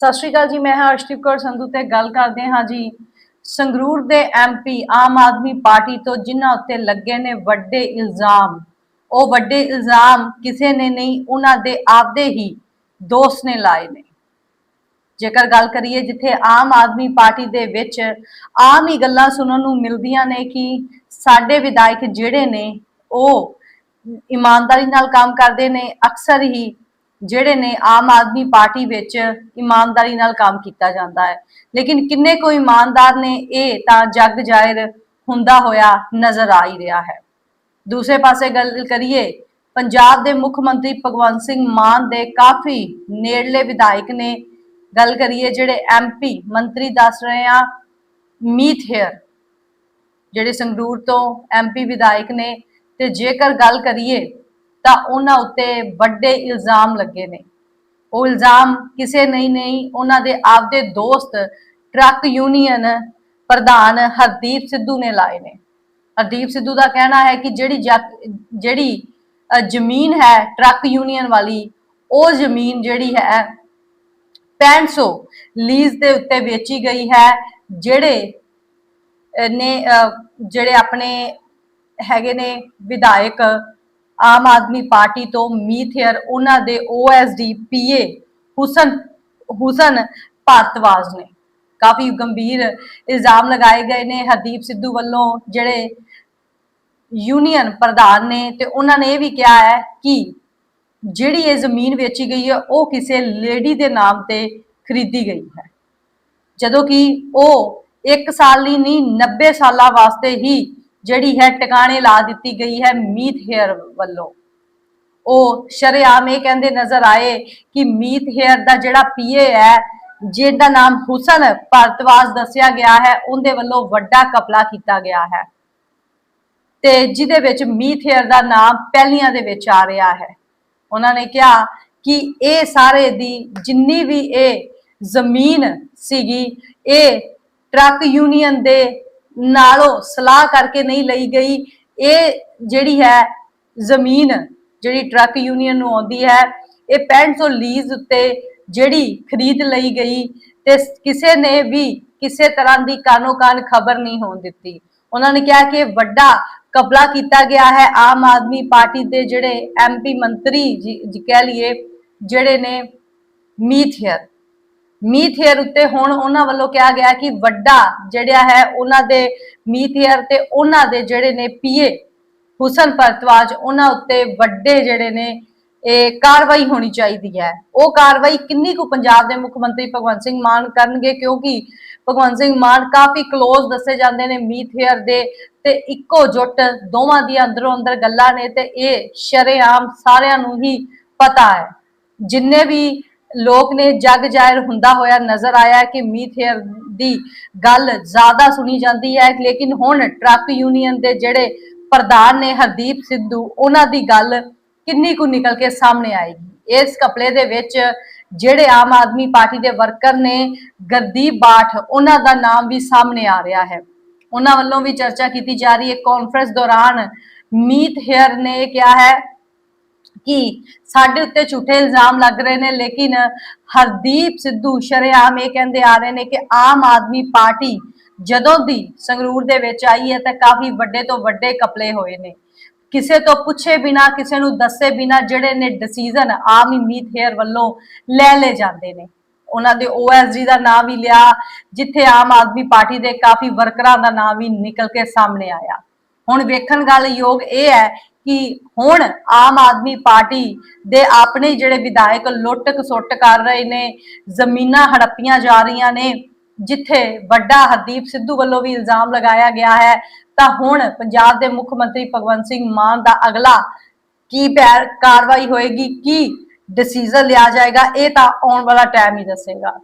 ਸਤਿ ਸ਼੍ਰੀ ਅਕਾਲ ਜੀ, ਮੈਂ ਹਾਂ ਅਰਸ਼ਦੀਪ ਕੌਰ ਸੰਧੂ ਤੇ ਗੱਲ ਕਰਦੇ ਹਾਂ ਜੀ ਸੰਗਰੂਰ ਦੇ ਐਮਪੀ ਆਮ ਆਦਮੀ ਪਾਰਟੀ ਤੋਂ, ਜਿਨ੍ਹਾਂ ਉੱਤੇ ਲੱਗੇ ਨੇ ਵੱਡੇ ਇਲਜ਼ਾਮ। ਉਹ ਵੱਡੇ ਇਲਜ਼ਾਮ ਕਿਸੇ ਨੇ ਨਹੀਂ, ਉਹਨਾਂ ਦੇ ਆਪਦੇ ਹੀ ਦੋਸਤ ਨੇ ਲਾਏ ਨੇ। ਜੇਕਰ ਗੱਲ ਕਰੀਏ ਜਿੱਥੇ ਆਮ ਆਦਮੀ ਪਾਰਟੀ ਦੇ ਵਿੱਚ ਆਮ ਹੀ ਗੱਲਾਂ ਸੁਣਨ ਨੂੰ ਮਿਲਦੀਆਂ ਨੇ ਕਿ ਸਾਡੇ ਵਿਧਾਇਕ ਜਿਹੜੇ ਨੇ, ਉਹ ਇਮਾਨਦਾਰੀ ਨਾਲ ਕੰਮ ਕਰਦੇ ਨੇ, ਅਕਸਰ ਹੀ ਜਿਹੜੇ ਨੇ ਆਮ ਆਦਮੀ ਪਾਰਟੀ ਵਿੱਚ ਇਮਾਨਦਾਰੀ ਨਾਲ ਕੰਮ ਕੀਤਾ ਜਾਂਦਾ ਹੈ। ਲੇਕਿਨ ਕਿੰਨੇ ਕੋ ਇਮਾਨਦਾਰ ਨੇ ਇਹ ਤਾਂ ਜੱਗ ਜ਼ਾਹਿਰ ਹੁੰਦਾ ਹੋਇਆ ਨਜ਼ਰ ਆ ਹੀ ਰਿਹਾ ਹੈ। ਦੂਸਰੇ ਪਾਸੇ ਗੱਲ ਕਰੀਏ, ਪੰਜਾਬ ਦੇ ਮੁੱਖ ਮੰਤਰੀ ਭਗਵੰਤ ਸਿੰਘ ਮਾਨ ਦੇ ਕਾਫੀ ਨੇੜਲੇ ਵਿਧਾਇਕ ਨੇ। ਗੱਲ ਕਰੀਏ ਜਿਹੜੇ ਐਮਪੀ ਮੰਤਰੀ ਦੱਸ ਰਹੇ ਆ, ਮੀਤ ਹੇਅਰ, ਜਿਹੜੇ ਸੰਗਰੂਰ ਤੋਂ ਐਮਪੀ ਵਿਧਾਇਕ ਨੇ। ਤੇ ਜੇਕਰ ਗੱਲ ਕਰੀਏ ਤਾਂ ਉਹਨਾਂ ਉੱਤੇ ਵੱਡੇ ਇਲਜ਼ਾਮ ਲੱਗੇ ਨੇ। ਉਹ ਇਲਜ਼ਾਮ ਕਿਸੇ ਨਹੀਂ ਨਹੀਂ, ਉਹਨਾਂ ਦੇ ਆਪਦੇ ਦੋਸਤ, ਟਰੱਕ ਯੂਨੀਅਨ ਪ੍ਰਧਾਨ ਹਰਦੀਪ ਸਿੱਧੂ ਨੇ ਲਾਏ ਨੇ। ਹਰਦੀਪ ਸਿੱਧੂ ਦਾ ਕਹਿਣਾ ਹੈ ਕਿ ਜਿਹੜੀ ਜਿਹੜੀ ਜ਼ਮੀਨ ਹੈ ਟਰੱਕ ਯੂਨੀਅਨ ਵਾਲੀ, ਉਹ ਜ਼ਮੀਨ ਜਿਹੜੀ ਹੈ 6500 ਲੀਜ਼ ਦੇ ਉੱਤੇ ਵੇਚੀ ਗਈ ਹੈ, ਜਿਹੜੇ ਨੇ ਜਿਹੜੇ ਆਪਣੇ ਹੈਗੇ ਨੇ ਵਿਧਾਇਕ ਆਮ ਆਦਮੀ ਪਾਰਟੀ ਤੋਂ ਮੀਥੇਅਰ ਉਹਨਾਂ ਦੇ ਓਐਸਡੀ ਪੀਏ ਹੁਸਨ ਹੁਸਨ ਭਾਰਤਵਾਜ ਨੇ। ਕਾਫੀ ਗੰਭੀਰ ਇਲਜ਼ਾਮ ਲਗਾਏ ਗਏ ਨੇ ਹਰਦੀਪ ਸਿੱਧੂ ਵੱਲੋਂ, ਜਿਹੜੇ ਯੂਨੀਅਨ ਪ੍ਰਧਾਨ ਨੇ ਤੇ ਉਹਨਾਂ ਨੇ ਇਹ ਵੀ ਕਿਹਾ ਹੈ ਕਿ ਜਿਹੜੀ ਇਹ ਜ਼ਮੀਨ ਵੇਚੀ ਗਈ ਹੈ, ਉਹ ਕਿਸੇ ਲੇਡੀ ਦੇ ਨਾਮ ਤੇ ਖਰੀਦੀ ਗਈ ਹੈ। ਜਦੋਂ ਕਿ ਉਹ 1 ਸਾਲ ਲਈ ਨਹੀਂ 90 ਸਾਲਾਂ ਵਾਸਤੇ ਹੀ ਜਿਹੜੀ ਹੈ ਟਿਕਾਣੇ ਲਾ ਦਿੱਤੀ ਗਈ ਹੈ ਮੀਤ ਹੇਅਰ ਵੱਲੋਂ। ਉਹ ਸ਼ਰੇਆਮ ਇਹ ਕਹਿੰਦੇ ਨਜ਼ਰ ਆਏ ਕਿ ਮੀਤ ਹੇਅਰ ਦਾ ਜਿਹੜਾ ਪੀਏ ਹੈ, ਜਿਹਦਾ ਨਾਮ ਹੁਸਨ ਭਾਰਤਵਾਜ ਦੱਸਿਆ ਗਿਆ ਹੈ, ਉਹਦੇ ਵੱਲੋਂ ਵੱਡਾ ਕਪਲਾ ਕੀਤਾ ਗਿਆ ਹੈ। ਤੇ ਜਿਹਦੇ ਵਿੱਚ ਮੀਤ ਹੇਅਰ ਦਾ ਨਾਮ ਪਹਿਲੀਆਂ ਦੇ ਵਿੱਚ ਆ ਰਿਹਾ ਹੈ। ਉਹਨਾਂ ਨੇ ਕਿਹਾ ਕਿ ਇਹ ਸਾਰੇ ਦੀ ਜਿੰਨੀ ਵੀ ਇਹ ਜ਼ਮੀਨ ਸੀਗੀ, ਇਹ ਟਰੱਕ ਯੂਨੀਅਨ ਦੇ ਨਾਲੋਂ ਸਲਾਹ ਕਰਕੇ ਨਹੀਂ ਲਈ ਗਈ। ਇਹ ਜਿਹੜੀ ਹੈ ਜ਼ਮੀਨ, ਜਿਹੜੀ ਟਰੱਕ ਯੂਨੀਅਨ ਨੂੰ ਆਉਂਦੀ ਹੈ, ਇਹ 6500 ਲੀਜ਼ ਉੱਤੇ ਜਿਹੜੀ ਖਰੀਦ ਲਈ ਗਈ ਤੇ ਕਿਸੇ ਨੇ ਵੀ ਕਿਸੇ ਤਰ੍ਹਾਂ ਦੀ ਕਾਨੋ ਕਾਨ ਖਬਰ ਨਹੀਂ ਹੋਣ ਦਿੱਤੀ। ਉਹਨਾਂ ਨੇ ਕਿਹਾ ਕਿ ਵੱਡਾ ਕਬਲਾ ਕੀਤਾ ਗਿਆ ਹੈ। ਆਮ ਆਦਮੀ ਪਾਰਟੀ ਦੇ ਜਿਹੜੇ ਐਮਪੀ ਮੰਤਰੀ ਜੀ ਕਹਿ ਲਈਏ, ਜਿਹੜੇ ਨੇ ਮੀਥੇਅਰ ਮੀਥੇਅਰ ਉੱਤੇ ਹੁਣ ਉਹਨਾਂ ਵੱਲੋਂ ਕਿਹਾ ਗਿਆ ਕਿ ਵੱਡਾ ਜਿਹੜਾ ਹੈ ਉਹਨਾਂ ਦੇ ਮੀਥੇਅਰ ਤੇ ਉਹਨਾਂ ਦੇ ਜਿਹੜੇ ਨੇ ਪੀਏ ਹੁਸਨ ਪਰਤਵਾਜ ਉਹਨਾਂ ਉੱਤੇ ਵੱਡੇ ਜਿਹੜੇ ਨੇ ਇਹ ਕਾਰਵਾਈ ਹੋਣੀ ਚਾਹੀਦੀ ਹੈ। ਉਹ ਕਾਰਵਾਈ ਕਿੰਨੀ ਕੁ ਪੰਜਾਬ ਦੇ ਮੁੱਖ ਮੰਤਰੀ ਭਗਵੰਤ ਸਿੰਘ ਮਾਨ ਕਰਨਗੇ? ਕਿਉਂਕਿ ਭਗਵੰਤ ਸਿੰਘ ਮਾਨ ਕਾਫੀ ক্লোਜ਼ ਦੱਸੇ ਜਾਂਦੇ ਨੇ ਮੀਥੇਅਰ ਦੇ ਤੇ ਇੱਕੋ ਜੁੱਟ ਦੋਵਾਂ ਦੀ ਅੰਦਰੋਂ ਅੰਦਰ ਗੱਲਾਂ ਨੇ ਤੇ ਇਹ ਸ਼ਰੇਆਮ ਸਾਰਿਆਂ ਨੂੰ ਹੀ ਪਤਾ ਹੈ। ਜਿੰਨੇ ਵੀ ਲੋਕ ਨੇ ਜੱਗ ਜ਼ਾਹਿਰ ਹੁੰਦਾ ਹੋਇਆ ਨਜ਼ਰ ਆਇਆ ਕਿ ਮੀਥੇਅਰ ਦੀ ਗੱਲ ਜ਼ਿਆਦਾ ਸੁਣੀ ਜਾਂਦੀ ਹੈ, ਲੇਕਿਨ ਹੁਣ ਟਰੱਕ ਯੂਨੀਅਨ ਦੇ ਜਿਹੜੇ ਪ੍ਰਧਾਨ ਨੇ ਹਰਦੀਪ ਸਿੱਧੂ, ਉਹਨਾਂ ਦੀ ਗੱਲ ਕਿੰਨੀ ਕੁ ਨਿਕਲ ਕੇ ਸਾਹਮਣੇ ਆਏਗੀ? ਇਸ ਕਪਲੇ ਦੇ ਵਿੱਚ ਜਿਹੜੇ ਆਮ ਆਦਮੀ ਪਾਰਟੀ ਦੇ ਵਰਕਰ ਨੇ, ਗਰਦੀਪ ਬਾਠ, ਉਹਨਾਂ ਦਾ ਨਾਮ ਵੀ ਸਾਹਮਣੇ ਆ ਰਿਹਾ ਹੈ। ਉਹਨਾਂ ਵੱਲੋਂ ਵੀ ਚਰਚਾ ਕੀਤੀ ਜਾ ਰਹੀ ਹੈ। ਕਾਨਫਰੰਸ ਦੌਰਾਨ ਮੀਤ ਹੇਅਰ ਨੇ ਕਿਹਾ ਹੈ ਕਿ? ਸਾਡੇ ਉੱਤੇ ਝੂਠੇ ਇਲਜ਼ਾਮ ਲੱਗ ਰਹੇ ਨੇ, ਲੇਕਿਨ ਹਰਦੀਪ ਸਿੱਧੂ ਸ਼ਰੇਆਮ ਇਹ ਕਹਿੰਦੇ ਆ ਰਹੇ ਨੇ ਕਿ ਆਮ ਆਦਮੀ ਪਾਰਟੀ ਜਦੋਂ ਦੀ ਸੰਗਰੂਰ ਦੇ ਵਿੱਚ ਆਈ ਹੈ ਤਾਂ ਕਾਫੀ ਵੱਡੇ ਤੋਂ ਵੱਡੇ ਕਪਲੇ ਹੋਏ ਨੇ। ਕਿਸੇ ਤੋਂ ਪੁੱਛੇ ਬਿਨਾ, ਕਿਸੇ ਨੂੰ ਦੱਸੇ ਬਿਨਾ ਜਿਹੜੇ ਨੇ ਡਿਸੀਜਨ ਆਮ ਹੀ ਮੀਤ ਹੇਅਰ ਵੱਲੋਂ ਲੈ ਲੈ ਜਾਂਦੇ ਨੇ। ਉਹਨਾਂ ਦੇ ਓਐਸਡੀ ਦਾ ਨਾਮ ਵੀ ਲਿਆ, ਜਿੱਥੇ ਆਮ ਆਦਮੀ ਪਾਰਟੀ ਦੇ ਕਾਫੀ ਵਰਕਰਾਂ ਦਾ ਨਾਮ ਵੀ ਨਿਕਲ ਕੇ ਸਾਹਮਣੇ ਆਇਆ। ਹੁਣ ਵੇਖਣ ਗੱਲ ਯੋਗ ਇਹ ਹੈ ਕਿ ਹੁਣ ਆਮ ਆਦਮੀ ਪਾਰਟੀ ਦੇ ਆਪਣੇ ਜਿਹੜੇ ਵਿਧਾਇਕ ਲੁੱਟ ਖਸੁੱਟ ਕਰ ਰਹੇ ਨੇ, ਜ਼ਮੀਨਾਂ ਹੜੱਪੀਆਂ ਜਾ ਰਹੀਆਂ ਨੇ, ਜਿੱਥੇ ਵੱਡਾ ਹਰਦੀਪ ਸਿੱਧੂ ਵੱਲੋਂ ਵੀ ਇਲਜ਼ਾਮ ਲਗਾਇਆ ਗਿਆ ਹੈ, ਤਾਂ ਹੁਣ ਪੰਜਾਬ ਦੇ ਮੁੱਖ ਮੰਤਰੀ ਭਗਵੰਤ ਸਿੰਘ ਮਾਨ ਦਾ ਅਗਲਾ ਕੀ ਪੈਰ ਕਾਰਵਾਈ ਹੋਏਗੀ, ਕੀ ਡਿਸੀਜਨ ਲਿਆ ਜਾਏਗਾ, ਇਹ ਤਾਂ ਆਉਣ ਵਾਲਾ ਟਾਈਮ ਹੀ ਦੱਸੇਗਾ।